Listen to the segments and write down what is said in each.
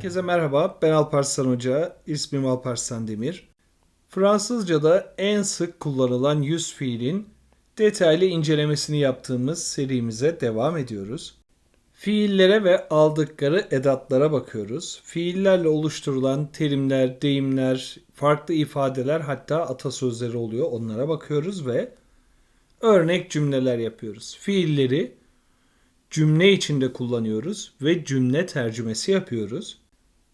Herkese merhaba. Ben Alparslan Hoca. İsmim Alparslan Demir. Fransızca'da en sık kullanılan yüz fiilin detaylı incelemesini yaptığımız serimize devam ediyoruz. Fiillere ve aldıkları edatlara bakıyoruz. Fiillerle oluşturulan terimler, deyimler, farklı ifadeler hatta atasözleri oluyor. Onlara bakıyoruz ve örnek cümleler yapıyoruz. Fiilleri cümle içinde kullanıyoruz ve cümle tercümesi yapıyoruz.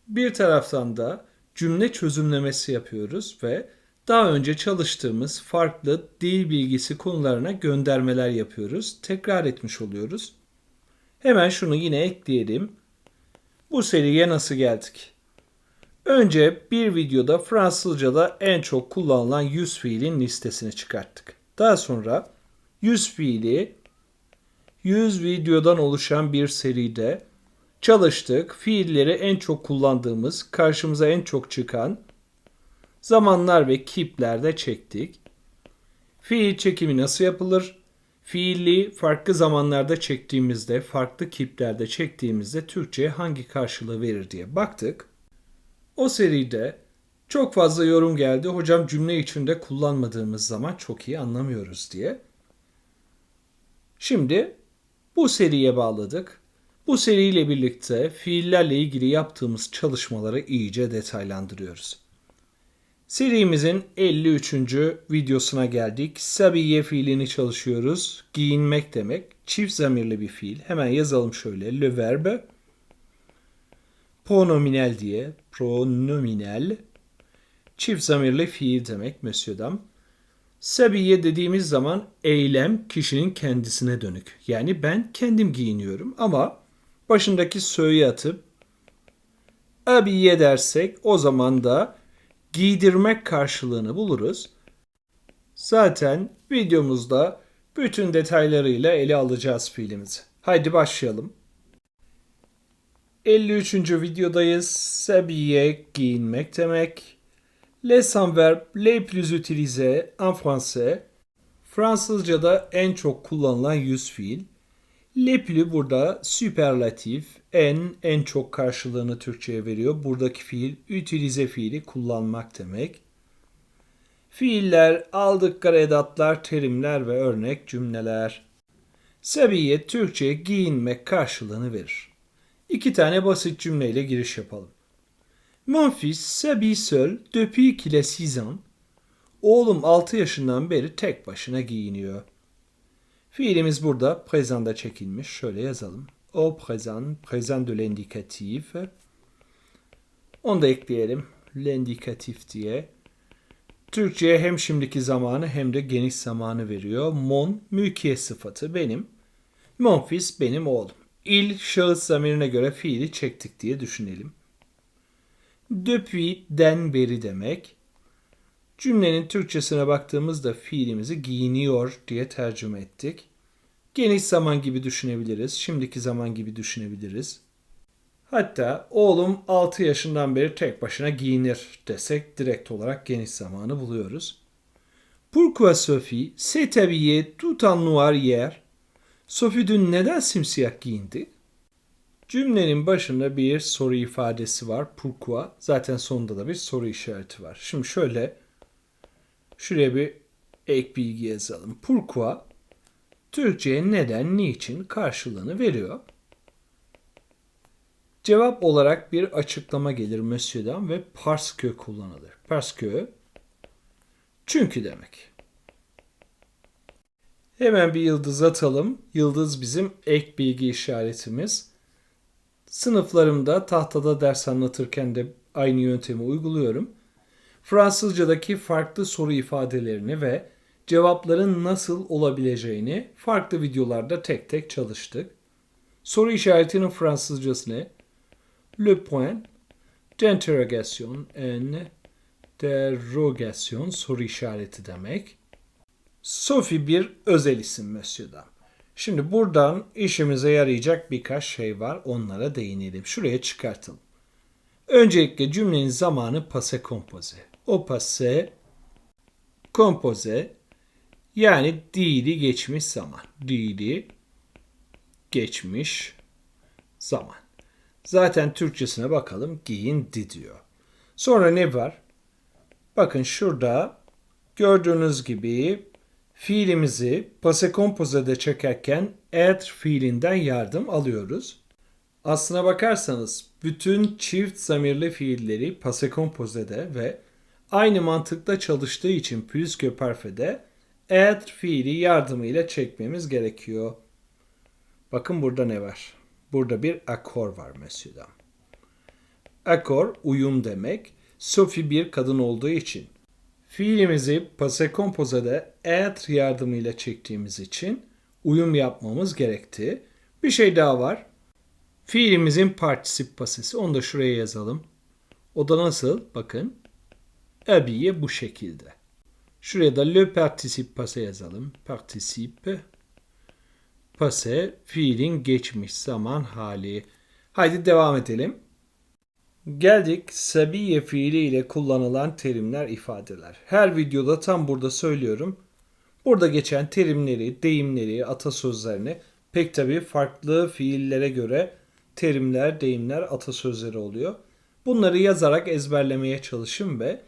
Bir taraftan da cümle çözümlemesi yapıyoruz ve daha önce çalıştığımız farklı dil bilgisi konularına göndermeler yapıyoruz. Tekrar etmiş oluyoruz. Hemen şunu yine ekleyelim. Bu seriye nasıl geldik? Önce bir videoda Fransızca'da en çok kullanılan yüz fiilin listesini çıkarttık. Daha sonra yüz fiili 100 videodan oluşan bir seride çalıştık. Fiilleri en çok kullandığımız, karşımıza en çok çıkan zamanlar ve kiplerde çektik. Fiil çekimi nasıl yapılır? Fiilli farklı zamanlarda çektiğimizde, farklı kiplerde çektiğimizde Türkçe'ye hangi karşılığı verir diye baktık. O seride çok fazla yorum geldi. Hocam cümle içinde kullanmadığımız zaman çok iyi anlamıyoruz diye. Şimdi bu seriye bağladık. Bu seriyle birlikte fiillerle ilgili yaptığımız çalışmaları iyice detaylandırıyoruz. Serimizin 53. videosuna geldik. Sabiye fiilini çalışıyoruz. Giyinmek demek. Çift zamirli bir fiil. Hemen yazalım şöyle. Le verbe pronominal diye. Pronominal. Çift zamirli fiil demek Dame. Sabiye dediğimiz zaman eylem kişinin kendisine dönük. Yani ben kendim giyiniyorum ama başındaki söğü atıp abiye dersek o zaman da giydirmek karşılığını buluruz. Zaten videomuzda bütün detaylarıyla ele alacağız fiilimizi. Haydi başlayalım. 53. videodayız. Sabiye giyinmek demek. Les adverbes les plus utilisés en français. Fransızca'da en çok kullanılan yüz fiil. Le plus burada süperlatif, en, en çok karşılığını Türkçe'ye veriyor. Buradaki fiil utilize fiili kullanmak demek. Fiiller, aldıkları edatlar, terimler ve örnek cümleler. Sabiye Türkçe'ye giyinmek karşılığını verir. İki tane basit cümleyle giriş yapalım. Mon fils s'habille seul depuis qu'il a 6 ans. Oğlum 6 yaşından beri tek başına giyiniyor. Fiilimiz burada prezanda çekilmiş. Şöyle yazalım. O prezent, prezent de l'indikatif. Onu da ekleyelim. L'indikatif diye. Türkçe'ye hem şimdiki zamanı hem de geniş zamanı veriyor. Mon mülkiyet sıfatı benim. Mon benim oğlum. Il şahıs zamirine göre fiili çektik diye düşünelim. Depuis den beri demek. Cümlenin Türkçesine baktığımızda fiilimizi giyiniyor diye tercüme ettik. Geniş zaman gibi düşünebiliriz. Şimdiki zaman gibi düşünebiliriz. Hatta oğlum 6 yaşından beri tek başına giyinir desek direkt olarak geniş zamanı buluyoruz. Pourquoi Sophie s'est habillée tout en noir hier? Sophie dün neden simsiyah giyindi? Cümlenin başında bir soru ifadesi var. Pourquoi? Zaten sonunda da bir soru işareti var. Şimdi şöyle şuraya bir ek bilgi yazalım. Pourquoi Türkçe'ye neden, niçin karşılığını veriyor. Cevap olarak bir açıklama gelir Monsieur'dan ve parce kullanılır. Parce çünkü demek. Hemen bir yıldız atalım. Yıldız bizim ek bilgi işaretimiz. Sınıflarımda tahtada ders anlatırken de aynı yöntemi uyguluyorum. Fransızcadaki farklı soru ifadelerini ve cevapların nasıl olabileceğini farklı videolarda tek tek çalıştık. Soru işaretinin Fransızcası ne? Le point d'interrogation en derogation soru işareti demek. Sophie bir özel isim Monsieur'dan. Şimdi buradan işimize yarayacak birkaç şey var. Onlara değinelim. Şuraya çıkartalım. Öncelikle cümlenin zamanı passe composé. O passe composé yani dili geçmiş zaman. Dili geçmiş zaman. Zaten Türkçesine bakalım. Giyindi diyor. Sonra ne var? Bakın şurada gördüğünüz gibi fiilimizi pase kompozede çekerken être fiilinden yardım alıyoruz. Aslına bakarsanız bütün çift zamirli fiilleri pase kompozede ve aynı mantıkta çalıştığı için plusque parfait'de être fiili yardımıyla çekmemiz gerekiyor. Bakın burada ne var? Burada bir akor var mesela. Akor uyum demek. Sophie bir kadın olduğu için. Fiilimizi pase kompozede être yardımıyla çektiğimiz için uyum yapmamız gerekti. Bir şey daha var. Fiilimizin partisip pasesi. Onu da şuraya yazalım. O da nasıl? Bakın. Habillé bu şekilde. Şuraya da le participe passé yazalım. Participe passé fiilin geçmiş zaman hali. Haydi devam edelim. Geldik sabiye fiili ile kullanılan terimler, ifadeler. Her videoda tam burada söylüyorum. Burada geçen terimleri, deyimleri, atasözlerini pek tabii farklı fiillere göre terimler, deyimler, atasözleri oluyor. Bunları yazarak ezberlemeye çalışın ve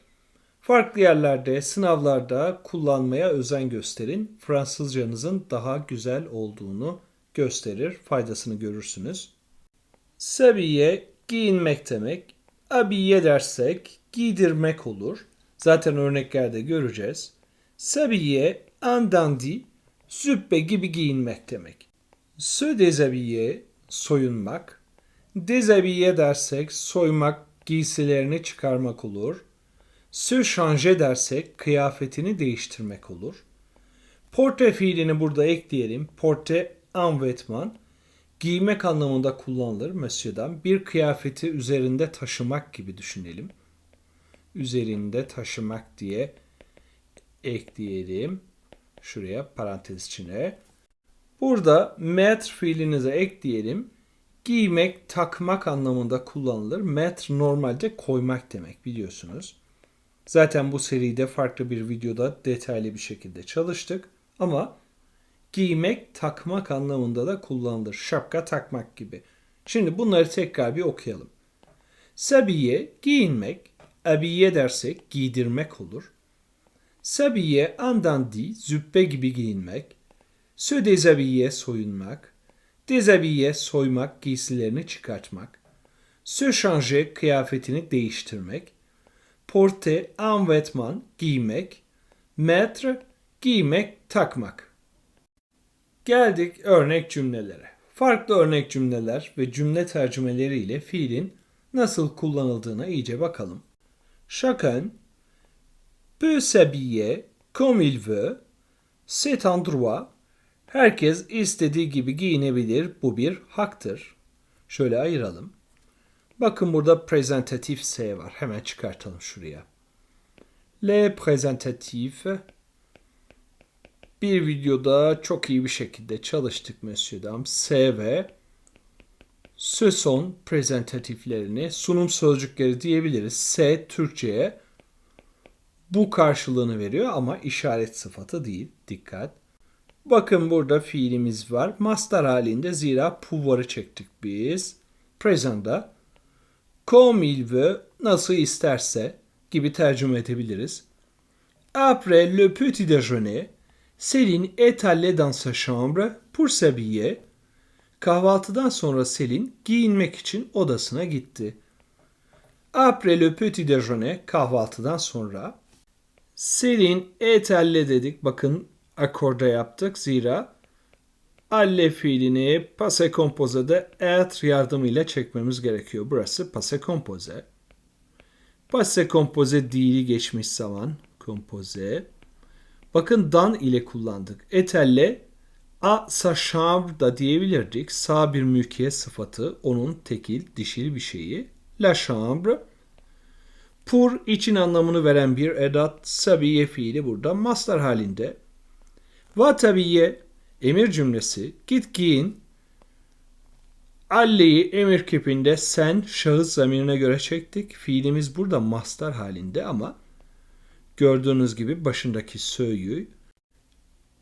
farklı yerlerde, sınavlarda kullanmaya özen gösterin. Fransızcanızın daha güzel olduğunu gösterir, faydasını görürsünüz. Sabiye giyinmek demek. Abiye dersek giydirmek olur. Zaten örneklerde göreceğiz. Sabiye, andandi, züppe gibi giyinmek demek. Se déshabiller, soyunmak. Déshabiller dersek soymak, giysilerini çıkarmak olur. Se changer dersek kıyafetini değiştirmek olur. Porte fiilini burada ekleyelim. Porte un vêtement giymek anlamında kullanılır monsieur'dan. Bir kıyafeti üzerinde taşımak gibi düşünelim. Üzerinde taşımak diye ekleyelim. Şuraya parantez içine. Burada mettre fiilinize ekleyelim. Giymek, takmak anlamında kullanılır. Mettre normalde koymak demek biliyorsunuz. Zaten bu seride farklı bir videoda detaylı bir şekilde çalıştık. Ama giymek, takmak anlamında da kullanılır. Şapka takmak gibi. Şimdi bunları tekrar bir okuyalım. Sabiye giyinmek, abiye dersek giydirmek olur. Sabiye andandi züppe gibi giyinmek. Se déshabiller soyunmak. Déshabiller soymak, giysilerini çıkartmak. Changer kıyafetini değiştirmek. Porter un vêtement giymek. Mettre giymek, takmak. Geldik örnek cümlelere. Farklı örnek cümleler ve cümle tercümeleriyle fiilin nasıl kullanıldığına iyice bakalım. Chacun peut s'habiller comme il veut. Cet endroit herkes istediği gibi giyinebilir. Bu bir haktır. Şöyle ayıralım. Bakın burada prezentatif S var. Hemen çıkartalım şuraya. Le prezentatif bir videoda çok iyi bir şekilde çalıştık Monsieur Dam. S ve ce son prezentatiflerini sunum sözcükleri diyebiliriz. S Türkçe'ye bu karşılığını veriyor ama işaret sıfatı değil. Dikkat. Bakın burada fiilimiz var. Master halinde zira pouvoir'ı çektik biz. Present'da comme il veut nasıl isterse gibi tercüme edebiliriz. Après le petit déjeuner, Selin est allée dans sa chambre pour s'habiller. Kahvaltıdan sonra Selin giyinmek için odasına gitti. Après le petit déjeuner, kahvaltıdan sonra Selin est allée dedik. Bakın akorda yaptık. Zira alle fiilini passe compose'de être yardımıyla çekmemiz gerekiyor. Burası passe compose. Passe compose dili geçmiş zaman. Compose. Bakın dan ile kullandık. Etelle a sa chambre da diyebilirdik. Sağ bir mülkiyet sıfatı. Onun tekil, dişil bir şeyi. La chambre. Pour için anlamını veren bir edat. Sabiye fiili burada master halinde. Va tabiye emir cümlesi. Git giyin. Alle'yi emir kipinde sen şahıs zamirine göre çektik. Fiilimiz burada master halinde ama Gördüğünüz gibi başındaki sö'yü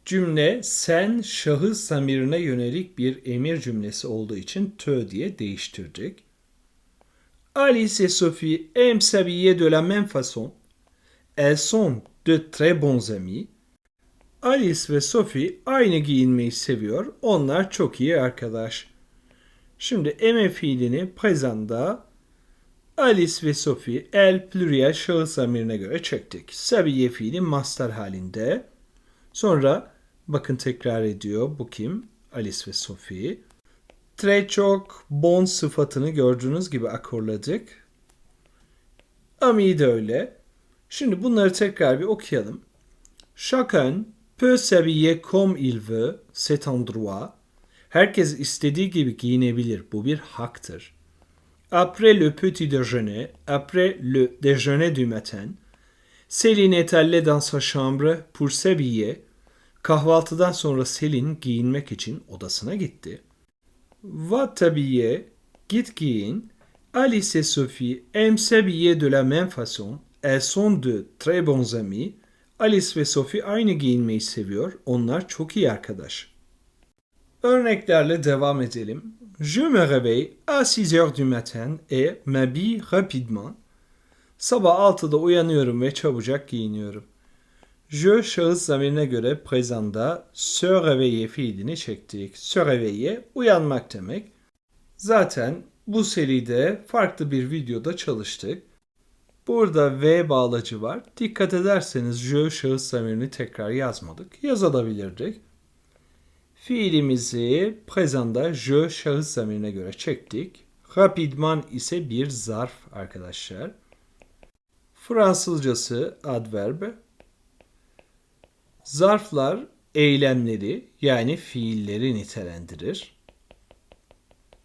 cümle sen şahıs zamirine yönelik bir emir cümlesi olduğu için tö diye değiştirdik. Alice et Sophie aiment s'habiller de la même façon. Elles sont de très bons amis. Alice ve Sophie aynı giyinmeyi seviyor. Onlar çok iyi arkadaş. Şimdi eme fiilini présent'da Alice ve Sophie el pluriel şahıs zamirine göre çektik. S'habiller fiili master halinde. Sonra bakın tekrar ediyor. Bu kim? Alice ve Sophie. Très çok bon sıfatını gördüğünüz gibi akorladık. Ami de öyle. Şimdi bunları tekrar bir okuyalım. Chacun peut s'habiller comme il veut, c'est un droit. Herkes istediği gibi giyinebilir. Bu bir haktır. Après le petit déjeuner, après le déjeuner du matin, Céline est allée dans sa chambre pour s'habiller. Kahvaltıdan sonra Selin giyinmek için odasına gitti. Va t'habiller, git giyin. Alice et Sophie aiment s'habiller de la même façon. Elles sont de très bons amis. Alice ve Sophie aynı giyinmeyi seviyor. Onlar çok iyi arkadaş. Örneklerle devam edelim. Je me réveille à 6 heures du matin et m'habille rapidement. Sabah 6'da uyanıyorum ve çabucak giyiniyorum. Je şahıs zamirine göre présent'da se réveiller fiilini çektik. Se réveiller uyanmak demek. Zaten bu seride farklı bir videoda çalıştık. Burada V bağlacı var. Dikkat ederseniz je şahıs zamirini tekrar yazmadık. Yazılabilirdik. Fiilimizi présent'da je şahıs zamirine göre çektik. Rapidement ise bir zarf arkadaşlar. Fransızcası adverb. Zarflar eylemleri yani fiilleri nitelendirir.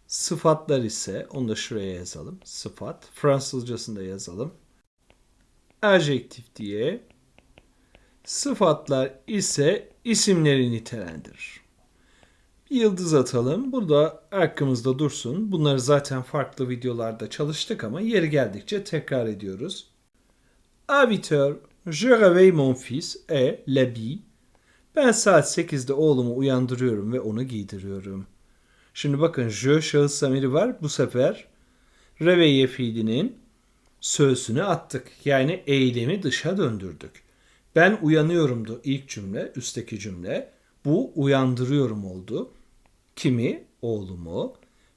Sıfatlar ise onu da şuraya yazalım. Sıfat. Fransızcasında yazalım. Adjektif diye. Sıfatlar ise isimleri nitelendirir. Bir yıldız atalım. Burada aklımızda dursun. Bunları zaten farklı videolarda çalıştık ama yeri geldikçe tekrar ediyoruz. À 8 heures, je réveille mon fils et l'habille. Ben saat 8'de oğlumu uyandırıyorum ve onu giydiriyorum. Şimdi bakın je şahıs zamiri var. Bu sefer réveiller fiilinin söğüsünü attık. Yani eylemi dışa döndürdük. Ben uyanıyorumdu ilk cümle, üstteki cümle. Bu uyandırıyorum oldu. Kimi? Oğlumu.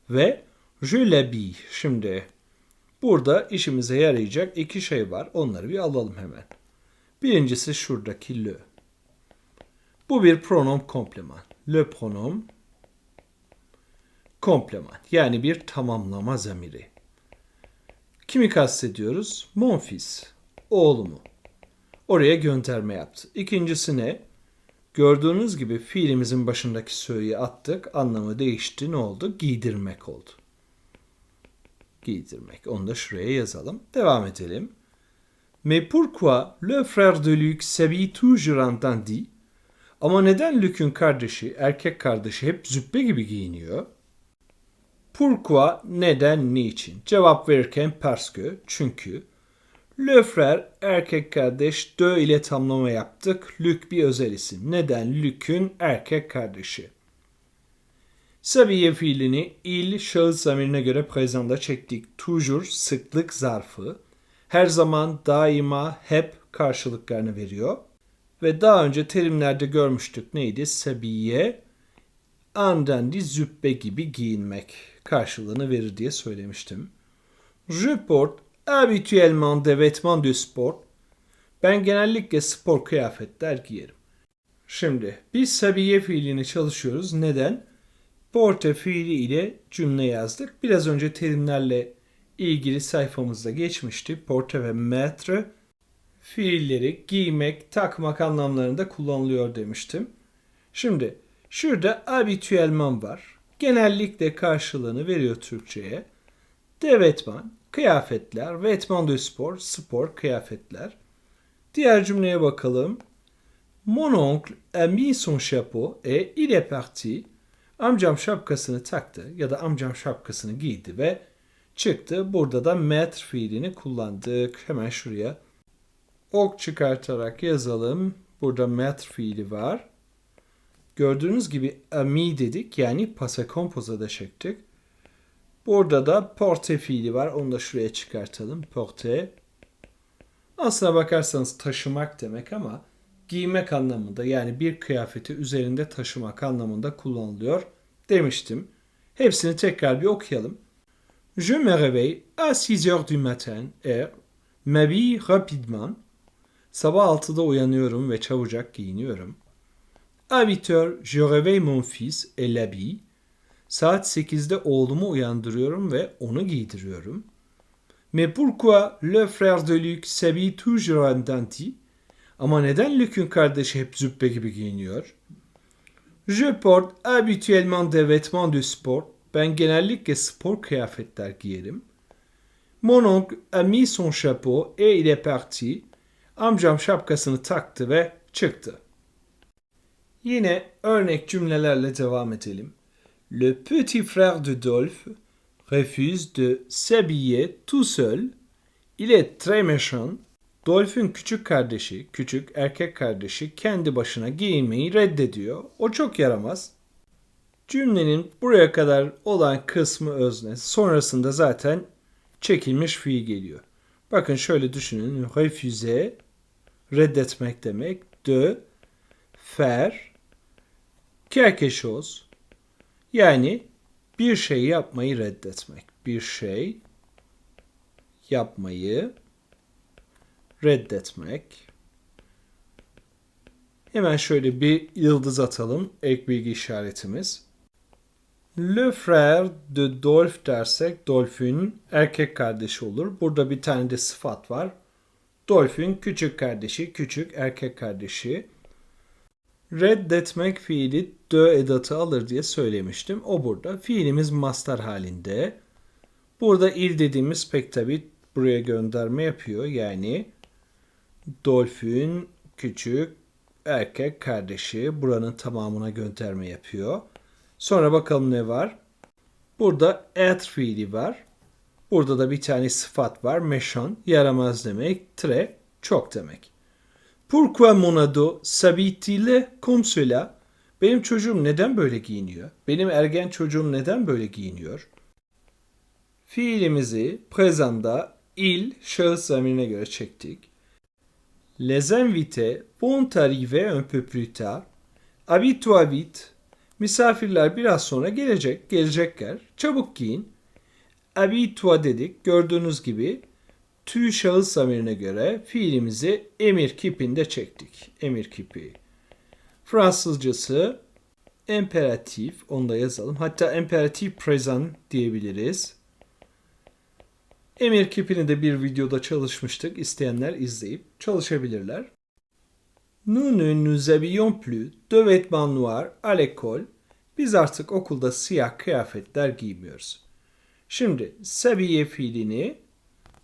Ve je l'habille. Şimdi burada işimize yarayacak iki şey var. Onları bir alalım hemen. Birincisi şuradaki le. Bu bir pronom kompleman. Le pronom kompleman. Yani bir tamamlama zamiri. Kimi kastediyoruz? Mon fils. Oğlumu. Oraya gönderme yaptı. İkincisi ne? Gördüğünüz gibi fiilimizin başındaki söğüyü attık. Anlamı değişti. Ne oldu? Giydirmek oldu. Giydirmek. Onu da şuraya yazalım. Devam edelim. Mais pourquoi le frère de Luc s'habille toujours en dandy? Ama neden Luke'ün kardeşi, erkek kardeşi hep züppe gibi giyiniyor? Pourquoi, neden, niçin? Cevap verirken parce çünkü. Le frère, erkek kardeş, de ile tamlama yaptık. Luke bir özel isim. Neden? Luke'ün erkek kardeşi. Sabiye fiilini il şahıs zamirine göre présent'da çektik. Toujours sıklık zarfı. Her zaman, daima, hep karşılıklarını veriyor. Ve daha önce terimlerde görmüştük neydi? Sabiye, andandi züppe gibi giyinmek karşılığını verir diye söylemiştim. Je porte habituellement des vêtements de sport. Ben genellikle spor kıyafetler giyerim. Şimdi biz sabiye fiilini çalışıyoruz. Neden? Porte fiili ile cümle yazdık. Biraz önce terimlerle ilgili sayfamızda geçmişti. Porte ve mettre fiilleri giymek, takmak anlamlarında kullanılıyor demiştim. Şimdi şurada habituellement var. Genellikle karşılığını veriyor Türkçe'ye. De vetman, kıyafetler, vetman de spor, spor, kıyafetler. Diğer cümleye bakalım. Mon oncle a mis son chapeau et il est parti. Amcam şapkasını taktı ya da amcam şapkasını giydi ve çıktı. Burada da mettre fiilini kullandık. Hemen şuraya ok çıkartarak yazalım. Burada mettre fiili var. Gördüğünüz gibi ami dedik yani pase kompozada çektik. Burada da porte fiili var. Onu da şuraya çıkartalım. Porte. Aslına bakarsanız taşımak demek ama giymek anlamında yani bir kıyafeti üzerinde taşımak anlamında kullanılıyor demiştim. Hepsini tekrar bir okuyalım. Je me réveille à 6 heures du matin et m'habille rapidement. Sabah 6'da uyanıyorum ve çabucak giyiniyorum. À 8 heures, je réveille mon fils et l'habille. Saat 8'de oğlumu uyandırıyorum ve onu giydiriyorum. Mais pourquoi le frère de Luc s'habille toujours en dandy? Ama neden Luke'ün kardeşi hep züppe gibi giyiniyor? Je porte habituellement des vêtements de sport. Ben genellikle spor kıyafetler giyerim. Mon oncle a mis son chapeau et il est parti. Amcam şapkasını taktı ve çıktı. Yine örnek cümlelerle devam edelim. Le petit frère de Dolph refuse de s'habiller tout seul. Il est très méchant. Dolph'ün küçük kardeşi, küçük erkek kardeşi kendi başına giyinmeyi reddediyor. O çok yaramaz. Cümlenin buraya kadar olan kısmı özne. Sonrasında zaten çekilmiş fiil geliyor. Bakın şöyle düşünün. Refuser, reddetmek demek. De, faire, quelque. Yani bir şey yapmayı reddetmek. Bir şey yapmayı reddetmek. Hemen şöyle bir yıldız atalım. Ek bilgi işaretimiz. Le frère de Dolph dersek Dolph'ün erkek kardeşi olur. Burada bir tane de sıfat var. Dolph'ün küçük kardeşi, küçük erkek kardeşi. Reddetmek fiili dö edatı alır diye söylemiştim. O burada. Fiilimiz master halinde. Burada il dediğimiz pek tabi buraya gönderme yapıyor. Yani Dolph'ün küçük erkek kardeşi buranın tamamına gönderme yapıyor. Sonra bakalım ne var. Burada être fiili var. Burada da bir tane sıfat var. Meşan, yaramaz demek. Tre, çok demek. Pourquoi mon ado s'habille-t-il comme cela? Benim çocuğum neden böyle giyiniyor? Benim ergen çocuğum neden böyle giyiniyor? Fiilimizi prezanda il şahıs zamirine göre çektik. Les invités vont arriver un peu plus tard. Habille-toi vite. Misafirler biraz sonra gelecek, gelecekler. Çabuk giyin. Habille-toi dedik. Gördüğünüz gibi tü şahıs zamirine göre fiilimizi emir kipinde çektik. Emir kipi. Fransızcası imperatif. Onu da yazalım. Hatta imperatif present diyebiliriz. Emir kipini de bir videoda çalışmıştık. İsteyenler izleyip çalışabilirler. Nous ne nous habillons plus de vêtements noirs à l'école. Biz artık okulda siyah kıyafetler giymiyoruz. Şimdi seviye fiilini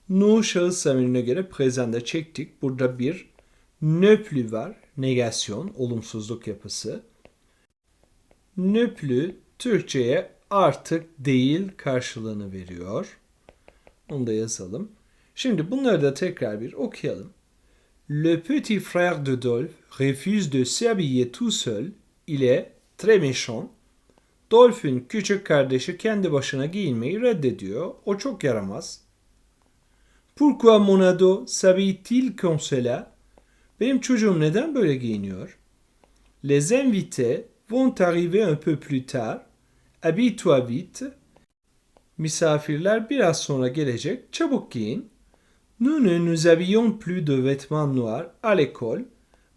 nu şahıs zamirine göre prezende çektik. Burada bir ne plus var. Negasyon, olumsuzluk yapısı. Ne plus Türkçe'ye artık değil karşılığını veriyor. Onu da yazalım. Şimdi bunları da tekrar bir okuyalım. Le petit frère de Dolph refuse de s'habiller tout seul. Il est très méchant. Dolph'ün küçük kardeşi kendi başına giyinmeyi reddediyor. O çok yaramaz. Pourquoi mon ado s'habille-t-il comme cela? Benim çocuğum neden böyle giyiniyor? Les invités vont arriver un peu plus tard. Habille-toi vite. Misafirler biraz sonra gelecek. Çabuk giyin. Nous ne nous habillons plus de vêtements noirs à l'école.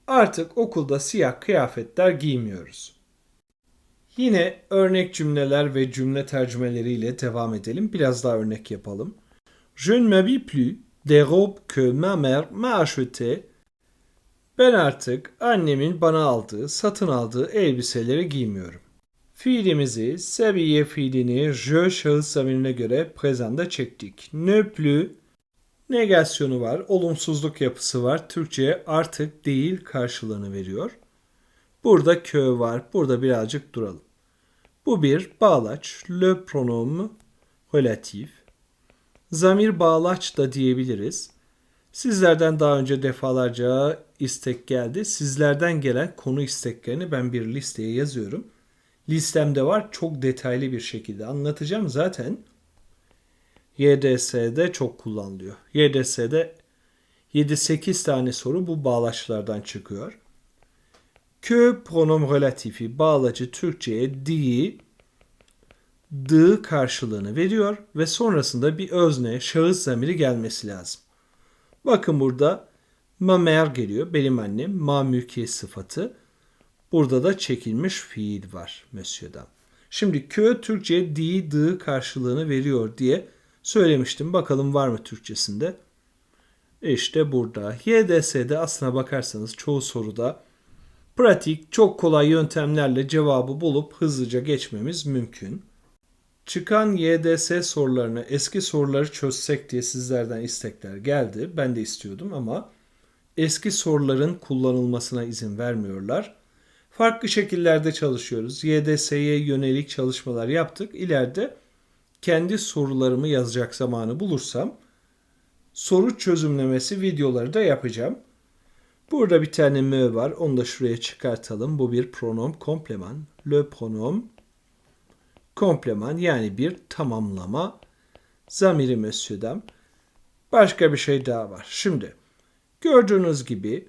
Artık okulda siyah kıyafetler giymiyoruz. Yine örnek cümleler ve cümle tercümeleriyle devam edelim. Biraz daha örnek yapalım. Je ne m'habille plus des robes que ma mère m'a achetées. Ben artık annemin bana aldığı, satın aldığı elbiseleri giymiyorum. Fiilimizi seviye fiilini je şahıs zamirine göre prezanda çektik. Ne plus negasyonu var, olumsuzluk yapısı var. Türkçe'ye artık değil karşılığını veriyor. Burada kö var, burada birazcık duralım. Bu bir bağlaç, le pronom relatif. Zamir bağlaç da diyebiliriz. Sizlerden daha önce defalarca istek geldi. Sizlerden gelen konu isteklerini ben bir listeye yazıyorum. Listemde var çok detaylı bir şekilde anlatacağım zaten. YDS'de çok kullanılıyor. YDS'de 7-8 tane soru bu bağlaçlardan çıkıyor. Que pronom relatifi bağlacı Türkçe'ye di, dı karşılığını veriyor ve sonrasında bir özne, şahıs zamiri gelmesi lazım. Bakın burada ma mer geliyor. Benim annem ma mülkiyet sıfatı. Burada da çekilmiş fiil var Monsieur'dan. Şimdi kö Türkçe'ye di, dı karşılığını veriyor diye söylemiştim. Bakalım var mı Türkçesinde? İşte burada. YDS'de aslına bakarsanız çoğu soruda pratik, çok kolay yöntemlerle cevabı bulup hızlıca geçmemiz mümkün. Çıkan YDS sorularını, eski soruları çözsek diye sizlerden istekler geldi. Ben de istiyordum ama eski soruların kullanılmasına izin vermiyorlar. Farklı şekillerde çalışıyoruz. YDS'ye yönelik çalışmalar yaptık. İleride kendi sorularımı yazacak zamanı bulursam soru çözümlemesi videoları da yapacağım. Burada bir tane mö var. Onu da şuraya çıkartalım. Bu bir pronom kompleman. Le pronom kompleman yani bir tamamlama zamiri mösyödem. Başka bir şey daha var. Şimdi gördüğünüz gibi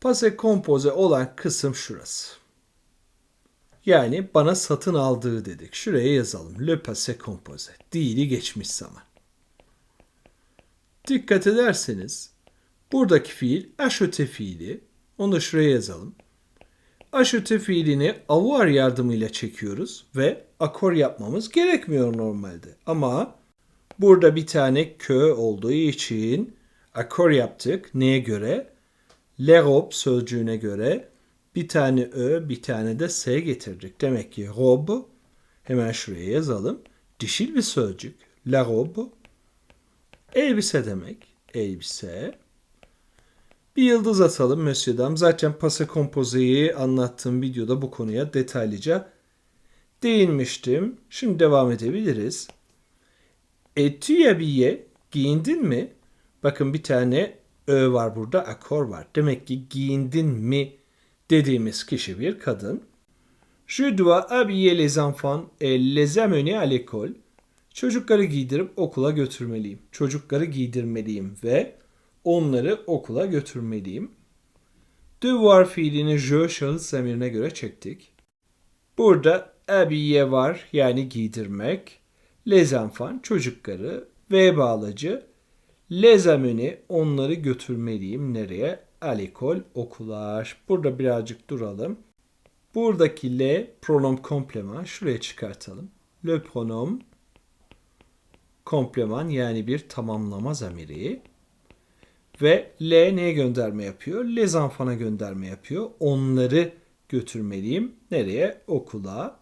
pase kompoze olan kısım şurası. Yani bana satın aldığı dedik. Şuraya yazalım. Le passé composé. Dili geçmiş zaman. Dikkat ederseniz buradaki fiil aşöte fiili. Onu da şuraya yazalım. Aşöte fiilini avoir yardımıyla çekiyoruz ve akor yapmamız gerekmiyor normalde. Ama burada bir tane kö olduğu için akor yaptık. Neye göre? Lerob sözcüğüne göre bir tane ö, bir tane de s getirdik. Demek ki rob hemen şuraya yazalım. Dişil bir sözcük. La elbise demek. Elbise. Bir yıldız atalım Monsieur'dam. Zaten pase kompozeyi anlattığım videoda bu konuya detaylıca değinmiştim. Şimdi devam edebiliriz. Habillé? Giyindin mi? Bakın bir tane ö var burada, akor var. Demek ki giyindin mi dediğimiz kişi bir kadın. Je dois habiller les enfants et les amener à l'école. Çocukları giydirip okula götürmeliyim. Çocukları giydirmeliyim ve onları okula götürmeliyim. Devoir fiilini je şahıs zamirine göre çektik. Burada habiller var yani giydirmek. Les enfants çocukları ve bağlacı. Les amener onları götürmeliyim. Nereye? Alikol okular. Burada birazcık duralım. Buradaki le pronom kompleman şuraya çıkartalım. Le pronom kompleman yani bir tamamlama zamiri. Ve le neye gönderme yapıyor? Les enfant'a gönderme yapıyor. Onları götürmeliyim. Nereye? Okula.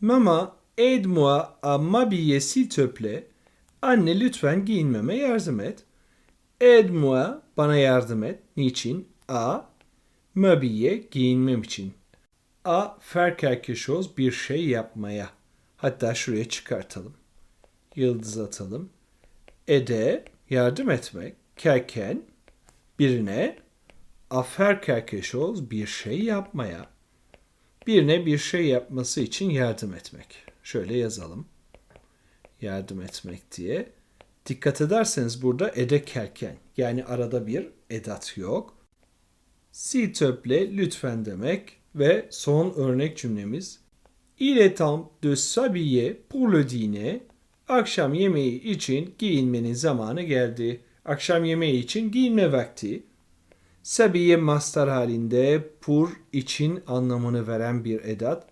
Mama aide-moi à m'habiller s'il te plaît. Anne lütfen giyinmeme yardım et. Aide-moi bana yardım et. Niçin? A. M'habiller giyinmem için. A. Faire quelque chose bir şey yapmaya. Hatta şuraya çıkartalım. Yıldız atalım. Ede yardım etmek. Kelken birine a faire quelque chose bir şey yapmaya. Birine bir şey yapması için yardım etmek. Şöyle yazalım. Yardım etmek diye. Dikkat ederseniz burada ede kelken yani arada bir edat yok. S'il te plaît lütfen demek ve son örnek cümlemiz Il est temps de s'habiller pour le dîner. Akşam yemeği için giyinmenin zamanı geldi. Akşam yemeği için giyinme vakti. Sabiye mastar halinde pour için anlamını veren bir edat.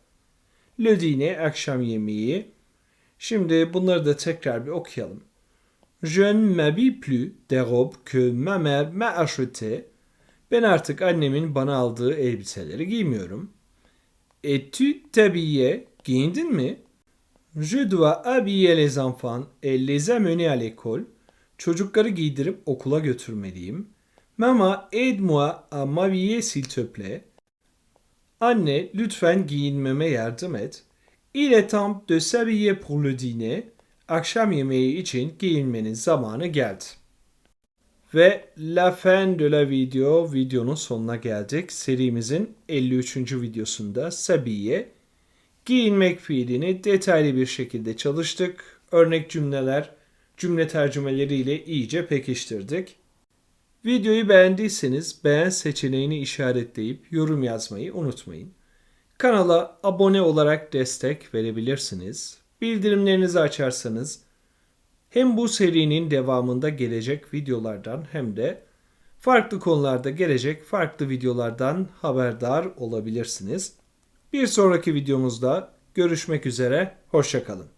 Le dîner akşam yemeği. Şimdi bunları da tekrar bir okuyalım. Je ne m'habille plus des robes que ma mère m'a achetées. Ben artık annemin bana aldığı elbiseleri giymiyorum. Es-tu t'habillé? Giyindin mi? Je dois habiller les enfants et les amener à l'école. Çocukları giydirip okula götürmeliyim. Mama, aide-moi à m'habiller s'il te plaît. Anne, lütfen giyinmeme yardım et. Il est temps de s'habiller pour le dîner. Akşam yemeği için giyinmenin zamanı geldi. Ve la fin de la video, videonun sonuna geldik. Serimizin 53. videosunda Sabiye giyinmek fiilini detaylı bir şekilde çalıştık. Örnek cümleler cümle tercümeleriyle iyice pekiştirdik. Videoyu beğendiyseniz beğen seçeneğini işaretleyip yorum yazmayı unutmayın. Kanala abone olarak destek verebilirsiniz. Bildirimlerinizi açarsanız hem bu serinin devamında gelecek videolardan hem de farklı konularda gelecek farklı videolardan haberdar olabilirsiniz. Bir sonraki videomuzda görüşmek üzere, hoşçakalın.